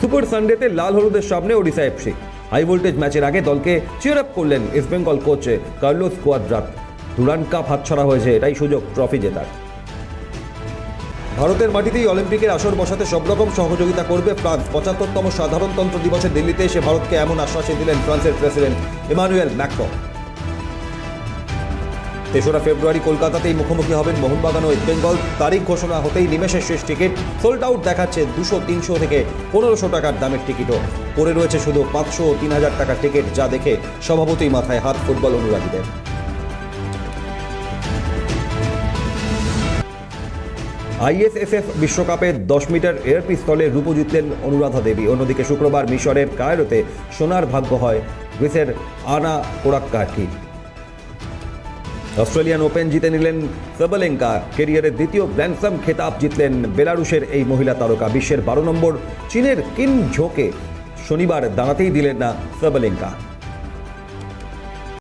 Super সানডেতে লাল হলুদের সামনে Odisha FC high voltage ম্যাচের আগে দলকে চিয়ার আপ করলেন East Bengal coach Carlos Quadrat. Durand Cup হাতছাড়া হয়েছে, এটাই সুযোগ ট্রফি জেতার। ভারতের মাটিতেই অলিম্পিকের আসর বসাতে সব রকম সহযোগিতা করবে ফ্রান্স। পঁচাত্তরতম সাধারণতন্ত্র দিবসে দিল্লিতে এসে ভারতকে এমন আশ্বাসে দিলেন ফ্রান্সের প্রেসিডেন্ট ইমানুয়েল ম্যাক্রো। তেসরা ফেব্রুয়ারি কলকাতাতেই মুখোমুখি হবেন মোহনবাগান ও ইস্টবেঙ্গল তারিখ ঘোষণা হতেই নিমেষের শেষ টিকিট সোল্ড আউট দেখাচ্ছে দুশো, তিনশো থেকে পনেরোশো টাকার দামের টিকিটও। পড়ে রয়েছে শুধু পাঁচশো ও তিন হাজার টাকার টিকিট, যা দেখে স্বভাবতই মাথায় হাত ফুটবল অনুরাগীদের। আইএসএসএফ বিশ্বকাপে দশ মিটার এয়ার পিস্তলে রূপ জিতলেন অনুরাধা দেবী। অন্যদিকে শুক্রবার মিশরের কায়রোতে সোনার ভাগ্য হয় গ্রিসের আনা কোরাক্কাকির অস্ট্রেলিয়ান ওপেন জিতে নিলেন সাবালেঙ্কা। কেরিয়ারের দ্বিতীয় গ্র্যান্ডসাম খেতাব জিতলেন বেলারুশের এই মহিলা তারকা বিশ্বের বারো নম্বর, চীনের কিম ঝোকে। শনিবার দাঁড়াতেই দিলেন না সাবালেঙ্কা।